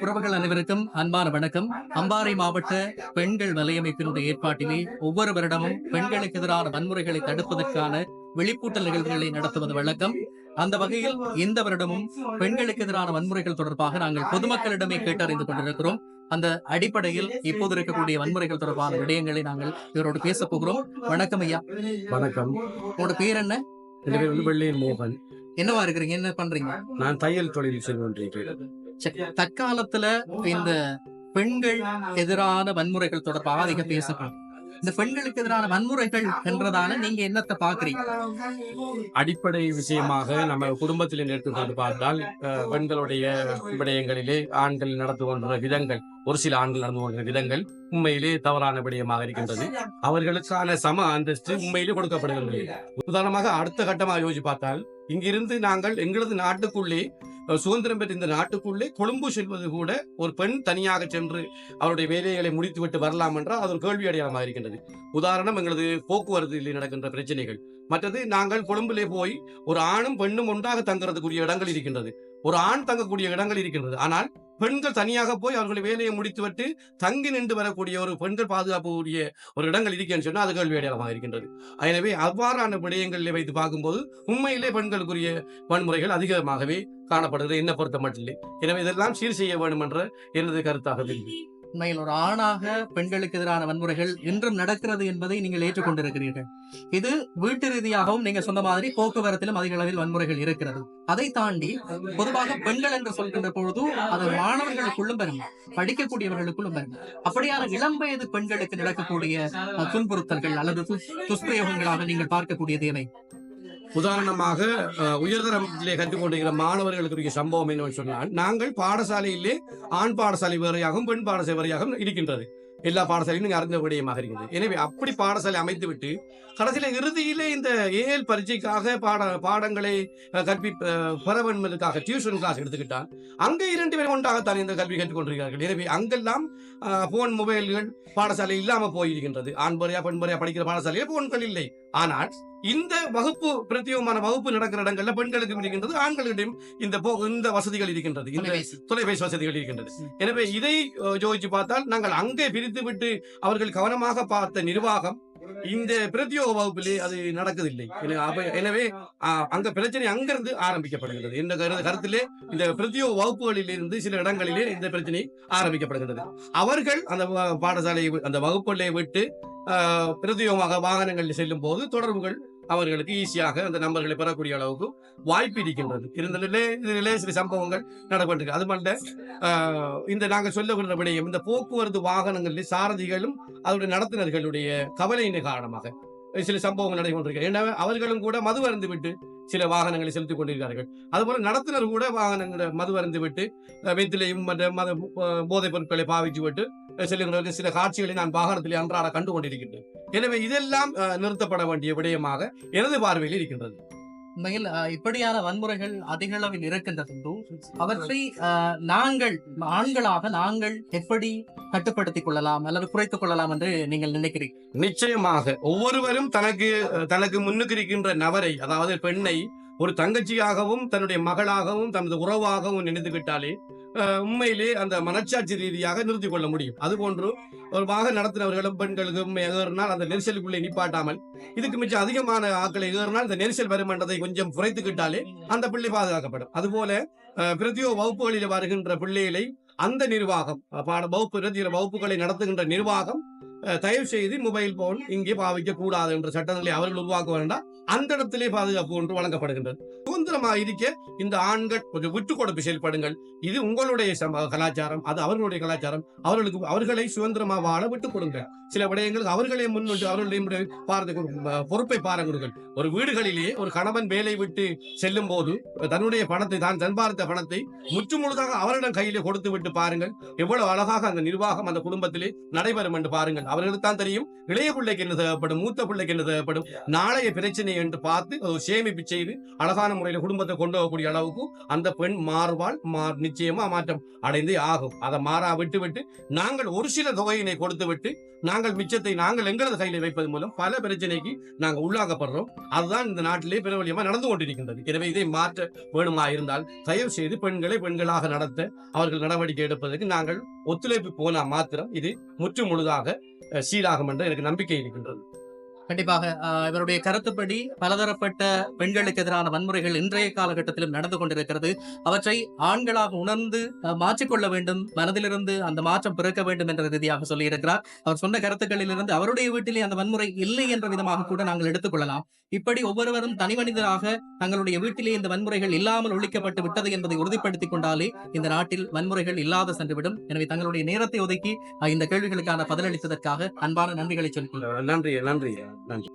உறவுகள் அனைவருக்கும் அன்பான வணக்கம். அம்பாறை மாவட்ட பெண்கள் வலையமைப்பினுடைய ஏற்பாட்டிலே ஒவ்வொரு வருடமும் பெண்களுக்கு எதிரான வன்முறைகளை தடுப்பதற்கான விழிப்பூட்டல் நிகழ்வுகளை நடத்துவது வழக்கம். அந்த வகையில் இந்த வருடமும் பெண்களுக்கு எதிரான வன்முறைகள் தொடர்பாக நாங்கள் பொதுமக்களிடமே கேட்டறிந்து கொண்டிருக்கிறோம். அந்த அடிப்படையில் இப்போது இருக்கக்கூடிய வன்முறைகள் தொடர்பான விடயங்களை நாங்கள் இவரோடு பேச போகிறோம். வணக்கம் ஐயா. வணக்கம். உங்களோட பேர் என்ன? வந்து வெள்ளையன் மோகன். என்னவா இருக்கிறீங்க? என்ன பண்றீங்க? நான் தையல் தொழில் செய்கின்றேன் சரி, தற்காலத்துல இந்த பெண்கள் எதிரான வன்முறைகள் தொடர்பாக அதிக பேசப்படும். இந்த பெண்களுக்கு எதிரான வன்முறைகள் என்றதால நீங்க என்னத்தை பாக்குறீங்க? அடிப்படை விஷயமாக நம்ம குடும்பத்தில் எடுத்துக்கொண்டு பார்த்தால் பெண்களுடைய விடயங்களிலே ஆண்கள் நடந்து கொண்ட விதங்கள் ஒரு சில ஆண்கள் நடந்து கொண்ட விதங்கள் உண்மையிலே தவறான விடயமாக இருக்கின்றது. அவர்களுக்கான சம அந்தஸ்து உண்மையிலே கொடுக்கப்படுகின்றது. உதாரணமாக அடுத்த கட்டமாக யோசிச்சு பார்த்தால் இங்கிருந்து நாங்கள் எங்களது நாட்டுக்குள்ளே சுதந்திரம் பெற்ற இந்த நாட்டுக்குள்ளே கொழும்பு செல்வது கூட ஒரு பெண் தனியாக சென்று அவருடைய வேலைகளை முடித்துவிட்டு வரலாம் என்றால் அது ஒரு கேள்வி அடையாளமாக இருக்கின்றது. உதாரணம் எங்களது போக்குவரத்தில் நடக்கின்ற பிரச்சனைகள். மற்றது நாங்கள் கொழும்பிலே போய் ஒரு ஆணும் பெண்ணும் ஒன்றாக தங்குறதுக்குரிய இடங்கள் இருக்கின்றது. ஒரு ஆண் தங்கக்கூடிய இடங்கள் இருக்கின்றது. ஆனால் பெண்கள் தனியாக போய் அவர்களுடைய வேலையை முடித்துவிட்டு தங்கி நின்று வரக்கூடிய ஒரு பெண்கள் பாதுகாப்பு கூடிய ஒரு இடங்கள் இருக்கேன்னு சொன்னால் அது கேள்வி அடையாளமாக இருக்கின்றது. எனவே அவ்வாறான விடயங்களில் வைத்து பார்க்கும்போது உண்மையிலே பெண்களுக்குரிய வன்முறைகள் அதிகமாகவே காணப்படுகிறது. என்ன பொறுத்த மட்டும் எனவே இதெல்லாம் சீர் செய்ய வேண்டும் என்ற எனது கருத்தாக தெரிவித்து உண்மையில் ஒரு ஆணாக பெண்களுக்கு எதிரான வன்முறைகள் இன்றும் நடக்கிறது என்பதை நீங்கள் ஏற்றுக்கொண்டிருக்கிறீர்கள். இது வீட்டு ரீதியாகவும் நீங்க சொன்ன மாதிரி போக்குவரத்திலும் அதிக அளவில் வன்முறைகள் இருக்கிறது. அதை தாண்டி பொதுவாக பெண்கள் என்று சொல்கின்ற பொழுது அது மாணவர்களுக்குள்ளும் பெறும் படிக்கக்கூடியவர்களுக்குள்ளும் பெறும் அப்படியான இளம் வயது பெண்களுக்கு நடக்கக்கூடிய துன்புறுத்தல்கள் அல்லது துஷ்பிரயோகங்களாக நீங்கள் பார்க்கக்கூடியது என்னை உதாரணமாக உயர்தரம் கற்றுக் கற்றுக்கொண்டிருக்கிற மாணவர்களுக்குரிய சம்பவம் என்னவென்று சொன்னால் நாங்கள் பாடசாலையிலே ஆண் பாடசாலை வேறையாகவும் பெண் பாடசாலை வேறையாகவும் இருக்கின்றது. எல்லா பாடசாலையும் நீங்க அறிந்த விடயமாக இருக்கிறது எனவே அப்படி பாடசாலை அமைத்துவிட்டு கடைசியில இறுதியிலே இந்த ஏஎல் பரீட்சைக்காக பாட பாடங்களை கற்பி அஹ், பெற டியூஷன் கிளாஸ் எடுத்துக்கிட்டால் அங்கே இரண்டு பேர் ஒன்றாகத்தான் இந்த கல்வி கற்றுக்கொண்டிருக்கிறார்கள். எனவே அங்கெல்லாம் போன் மொபைல்கள் பாடசாலை இல்லாம போயிருக்கின்றது. ஆண் முறையா பெண் முறையா படிக்கிற பாடசாலையில் போன்கள் இல்லை. ஆனால் இந்த வகுப்பு பிரத்யேகமான வகுப்பு நடக்கிற இடங்கள்ல பெண்களுக்கும் இருக்கின்றது ஆண்களிடம் இந்த இந்த வசதிகள் இருக்கின்றது. இந்த தொலைபேசி. வசதிகள் இருக்கின்றது. எனவே இதை யோசிச்சு பார்த்தால் நாங்கள் அங்கே பிரித்து விட்டு அவர்கள் கவனமாக பார்த்த நிர்வாகம் இந்த பிரத்யோக வகுப்பிலே அது அப்ப- எனவே அங்க பிரச்சனை அங்கிருந்து ஆரம்பிக்கப்படுகிறது இந்த கரு- கருத்திலே இந்த பிரத்யோக வகுப்புகளில் இருந்து சில இடங்களிலே இந்த பிரச்சனை ஆரம்பிக்கப்படுகிறது அவர்கள் அந்த பாடசாலையை அந்த வகுப்புகளை விட்டு பிரத்யோகமாக வாகனங்களில் செல்லும் போது தொடர்புகள் அவர்களுக்கு ஈஸியாக அந்த நம்பர்களை பெறக்கூடிய அளவுக்கு வாய்ப்பு இருக்கின்றது. இருந்த நிலை இதிலே சில சம்பவங்கள் நடைபெற்றிருக்கு அது மட்டும் இந்த நாங்கள் சொல்லக்கூடிய விடயம் இந்த போக்குவரத்து வாகனங்களில் சாரதிகளும் அதனுடைய நடத்துனர்களுடைய கவலையின் காரணமாக சில சம்பவங்கள் நடைபெற்றிருக்கு ஏன்னா அவர்களும் கூட மது அருந்து விட்டு சில வாகனங்களை செலுத்திக் கொண்டிருக்கிறார்கள். அதுபோல நடத்துனர் கூட வாகனங்களை மது அருந்து விட்டு வெத்திலையும் மற்ற மத போதைப் பொருட்களை பாவிச்சு விட்டு அஹ், செல்லுகிற சில காட்சிகளை நான் வாகனத்திலே அன்றாட கண்டு கொண்டிருக்கின்றேன் எனவே இதெல்லாம் நிறுத்தப்பட வேண்டிய விடயமாக எனது பார்வையில் இருக்கின்றது. உண்மையில் இப்படியான வன்முறைகள் அதிக அளவில் இருக்கின்றது அவற்றை நாங்கள் ஆண்களாக நாங்கள் எப்படி கட்டுப்படுத்திக் கொள்ளலாம் அல்லது குறைத்துக் கொள்ளலாம் என்று நீங்கள் நினைக்கிறீர்கள்? நிச்சயமாக ஒவ்வொருவரும் தனக்கு தனக்கு முன்னுக்கு இருக்கின்ற நபரை அதாவது பெண்ணை ஒரு தங்கச்சியாகவும் தன்னுடைய மகளாகவும் தனது உறவாகவும் நினைத்துக்கிட்டாலே உண்மையிலே அந்த மனச்சாட்சி ரீதியாக நிறுத்திக் கொள்ள முடியும். அதுபோன்று ஒரு வாக நடத்தினவர்களும் பெண்களுக்கும் ஏறினால் அந்த நெரிசலுக்குள்ளே நிப்பாட்டாமல் இதுக்கு மிச்சம் அதிகமான ஆக்களை ஏறினால் இந்த நெரிசல் வரும் கொஞ்சம் குறைத்துக்கிட்டாலே அந்த பிள்ளை பாதுகாக்கப்படும். அதுபோல பிரதியோ வகுப்புகளில் வருகின்ற பிள்ளைகளை அந்த நிர்வாகம் பாட வகுப்பு வகுப்புகளை நடத்துகின்ற நிர்வாகம் அஹ், தயவு செய்து மொபைல் போன் இங்கே பாவிக்க கூடாது என்ற சட்டங்களை அவர்கள் உருவாக்க வேண்டாம். அந்த இடத்திலே பாதுகாப்பு ஒன்று வழங்கப்படுகின்றது. சுதந்திரமாக இருக்க இந்த ஆண்கள் கொஞ்சம் விட்டு கொடுப்பு செயல்படுங்கள். இது உங்களுடைய கலாச்சாரம் அது அவர்களுடைய கலாச்சாரம். அவர்களுக்கு அவர்களை சுதந்திரமா வாழ விட்டு கொடுங்க சில விடயங்களுக்கு அவர்களே முன்னிட்டு அவர்களுடைய பாரத பொறுப்பை பாருங்கள் ஒரு வீடுகளிலே ஒரு கணவன் வேலை விட்டு செல்லும் போது தன்னுடைய பணத்தை தான் சம்பாதித்த பணத்தை முற்று முழுதாக அவரிடம் கையிலே கொடுத்து விட்டு பாருங்கள். எவ்வளவு அழகாக அந்த நிர்வாகம் அந்த குடும்பத்திலே நடைபெறும் என்று பாருங்கள். அவர்களுக்கு தான் தெரியும் இளைய பிள்ளைக்கு என்ன தேவைப்படும் மூத்த பிள்ளைக்கு என்ன தேவைப்படும் நாளைய பிரச்சனை தானே என்று பார்த்து சேமிப்பு செய்து அழகான முறையில் குடும்பத்தை கொண்டு போகக்கூடிய அளவுக்கு அந்த பெண் மாறுவாள் மா நிச்சயமா மாற்றம் அடைந்து ஆகும். அதை மாறா விட்டு விட்டு நாங்கள் ஒரு சில தொகையினை கொடுத்து விட்டு நாங்கள் மிச்சத்தை நாங்கள் எங்களது கையில வைப்பது மூலம் பல பிரச்சனைக்கு நாங்கள் உள்ளாக்கப்படுறோம். அதுதான் இந்த நாட்டிலே பிரபலியமா நடந்து கொண்டிருக்கின்றது. எனவே இதை மாற்ற வேணுமா இருந்தால் தயவு செய்து பெண்களை பெண்களாக நடத்த அவர்கள் நடவடிக்கை எடுப்பதற்கு நாங்கள் ஒத்துழைப்பு போனா மாத்திரம் இது முற்று முழுதாக சீராகும் என்ற எனக்கு நம்பிக்கை இருக்கின்றது. கண்டிப்பாக இவருடைய கருத்துப்படி பலதரப்பட்ட பெண்களுக்கு எதிரான வன்முறைகள் இன்றைய காலகட்டத்திலும் நடந்து கொண்டிருக்கிறது. அவற்றை ஆண்களாக உணர்ந்து மாற்றிக்கொள்ள வேண்டும் மனதிலிருந்து அந்த மாற்றம் பிறக்க வேண்டும் என்ற ரீதியாக சொல்லியிருக்கிறார். அவர் சொன்ன கருத்துக்களிலிருந்து அவருடைய வீட்டிலே அந்த வன்முறை இல்லை என்ற விதமாக கூட நாங்கள் எடுத்துக்கொள்ளலாம். இப்படி ஒவ்வொருவரும் தனி மனிதராக தங்களுடைய வீட்டிலே இந்த வன்முறைகள் இல்லாமல் ஒழிக்கப்பட்டு விட்டது என்பதை உறுதிப்படுத்திக் கொண்டாலே இந்த நாட்டில் வன்முறைகள் இல்லாத சென்றுவிடும். எனவே தங்களுடைய நேரத்தை ஒதுக்கி இந்த கேள்விகளுக்கான பதிலளித்ததற்காக அன்பான நன்றிகளை சொல்லிக்கொள்ள நன்றி நன்றி நன்றி